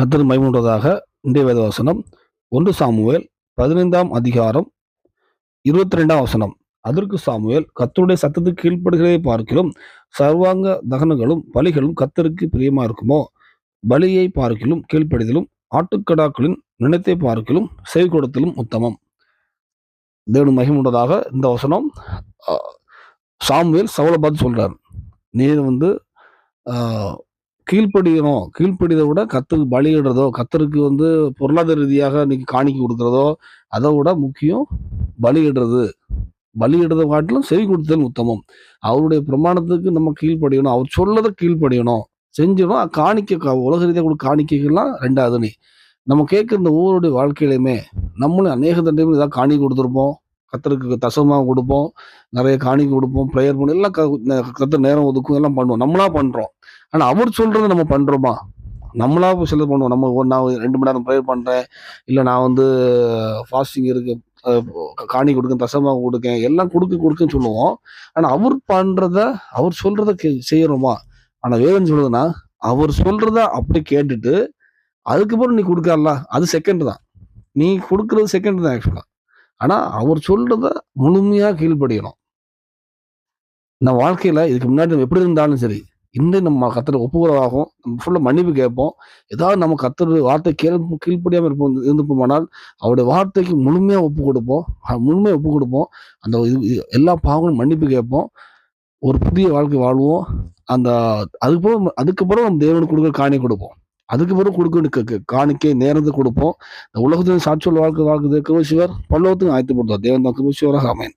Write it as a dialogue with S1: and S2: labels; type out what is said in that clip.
S1: கத்தர் மைமுண்டதாக இந்திய வேத வசனம். ஒன்று சாமுவேல் பதினைந்தாம் அதிகாரம் இருபத்தி ரெண்டாம் வசனம். அதற்கு சாமுவேல் கத்தருடைய சத்தத்துக்கு கீழ்ப்படுகிறதை பார்க்கிலும் சர்வாங்க தகனங்களும் பலிகளும் கத்தருக்கு பிரியமா இருக்குமோ? பலியை பார்க்கிலும் கீழ்ப்படிதலும் ஆட்டுக்கடாக்களின் நினைத்தை பார்க்கிலும் செவி உத்தமம். தேவன் மகிமுண்டதாக இந்த வசனம். சாமுவேல் சவுலை பார்த்து சொல்றார். நீர் வந்து கீழ்ப்படியணும். கீழ்ப்படியதை விட கத்துக்கு பலியிடுறதோ கத்தருக்கு வந்து பொருளாதார ரீதியாக இன்னைக்கு காணிக்கை கொடுக்குறதோ அதை விட முக்கியம் பலியிடுறது. பலியிடுறதை காட்டிலும் செவி கொடுத்தல் உத்தமம். அவருடைய பிரமாணத்துக்கு நம்ம கீழ்ப்படியணும். அவர் சொல்லதை கீழ்ப்படியணும். செஞ்சிடும் காணிக்க உலக ரீதியாக கூட காணிக்கைகள்லாம் ரெண்டாவது நீ நம்ம கேட்குற இந்த ஒவ்வொருடைய வாழ்க்கையிலையுமே நம்மளும் அநேக தண்டையும் ஏதாவது காணி கொடுத்துருப்போம். கத்தருக்கு தசமாக கொடுப்போம். நிறைய காணிக்கை கொடுப்போம். ப்ரேயர் பண்ணி எல்லாம் க- நேரம் ஒதுக்கும் எல்லாம் பண்ணுவோம். நம்மளா பண்றோம். ஆனா அவர் சொல்றதை நம்ம பண்றோமா? நம்மளா சில பண்ணுவோம். நம்ம ஒரு நான் ரெண்டு மணி நேரம் ப்ரேயர் பண்றேன். இல்லை நான் வந்து ஃபாஸ்டிங் இருக்கு காணி கொடுக்க தசமாக கொடுக்கேன். எல்லாம் கொடுக்க கொடுக்குன்னு சொல்லுவோம். ஆனா அவர் பண்றத அவர் சொல்றத செய்யறோமா? ஆனா வேதம் சொல்றதுன்னா அவர் சொல்றத அப்படி கேட்டுட்டு அதுக்கப்புறம் நீ கொடுக்கல அது செகண்ட் தான். நீ கொடுக்கறது செகண்ட் தான் ஆக்சுவலா ஆனால் அவர் சொல்றத முழுமையாக கீழ்ப்படியணும். நம்ம வாழ்க்கையில் இதுக்கு முன்னாடி நம்ம எப்படி இருந்தாலும் சரி இன்னும் நம்ம கத்தரை ஒப்புகிறதாகும் நம்ம ஃபுல்லாக மன்னிப்பு கேட்போம். ஏதாவது நம்ம கத்தர் வார்த்தை கேள் கீழ்ப்படியாமல் இருப்போம் இருந்துப்போமானால் அவருடைய வார்த்தைக்கு முழுமையாக ஒப்பு கொடுப்போம். முழுமையாக ஒப்பு கொடுப்போம். அந்த இது எல்லா பாவங்களும் மன்னிப்பு கேட்போம். ஒரு புதிய வாழ்க்கை வாழ்வோம். அந்த அதுக்கப்புறம் அதுக்கப்புறம் நம்ம தேவனுக்கு கொடுக்குற காணி கொடுப்போம். அதுக்கு பிறகு கொடுக்க காணிக்கை நேரத்தை கொடுப்போம். இந்த உலகத்தின் சாட்சியல் வாழ்க்கை வாழ்க்கை கிருபசிவர் ஆயத்து ஆயத்துப்படுத்துவார். தேவன் தான் கிருபசிவராக அமையன்